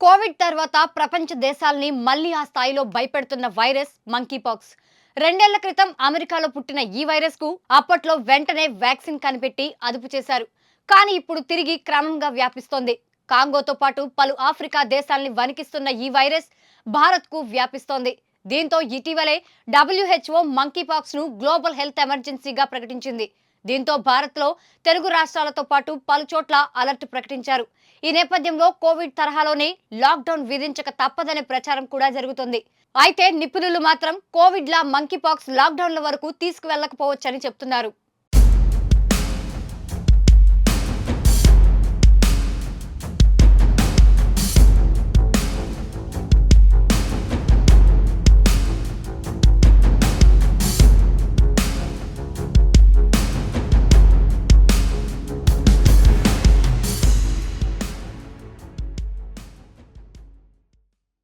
Covid తర్వాత ప్రపంచ దేశాల్ని మళ్ళీ ఆ స్థాయిలో భయపెడుతున్న వైరస్ మంకీపాక్స్ రెండేళ్ళ క్రితం అమెరికాలో పుట్టిన ఈ వైరస్కు అప్పట్లో వెంటనే వ్యాక్సిన్ కనిపెట్టి అదుపు చేశారు. కానీ ఇప్పుడు తిరిగి క్రమంగా వ్యాపిస్తోంది. కాంగోతో పాటు పలు ఆఫ్రికా దేశాల్ని వణికిస్తున్న ఈ వైరస్ భారత్కు వ్యాపిస్తోంది. దీంతో ఇటీవలే డబ్ల్యూహెచ్ఓ మంకీపాక్స్ను గ్లోబల్ హెల్త్ ఎమర్జెన్సీగా ప్రకటించింది. దీంతో భారత్లో తెలుగు రాష్ట్రాలతో పాటు పలు చోట్ల అలర్ట్ ప్రకటించారు. ఈ నేపథ్యంలో కోవిడ్ తరహాలోనే లాక్డౌన్ విధించక తప్పదనే ప్రచారం కూడా జరుగుతుంది. అయితే నిపుణులు మాత్రం కోవిడ్ లా మంకీపాక్స్ లాక్డౌన్ల వరకు తీసుకువెళ్ళకపోవచ్చని చెప్తున్నారు.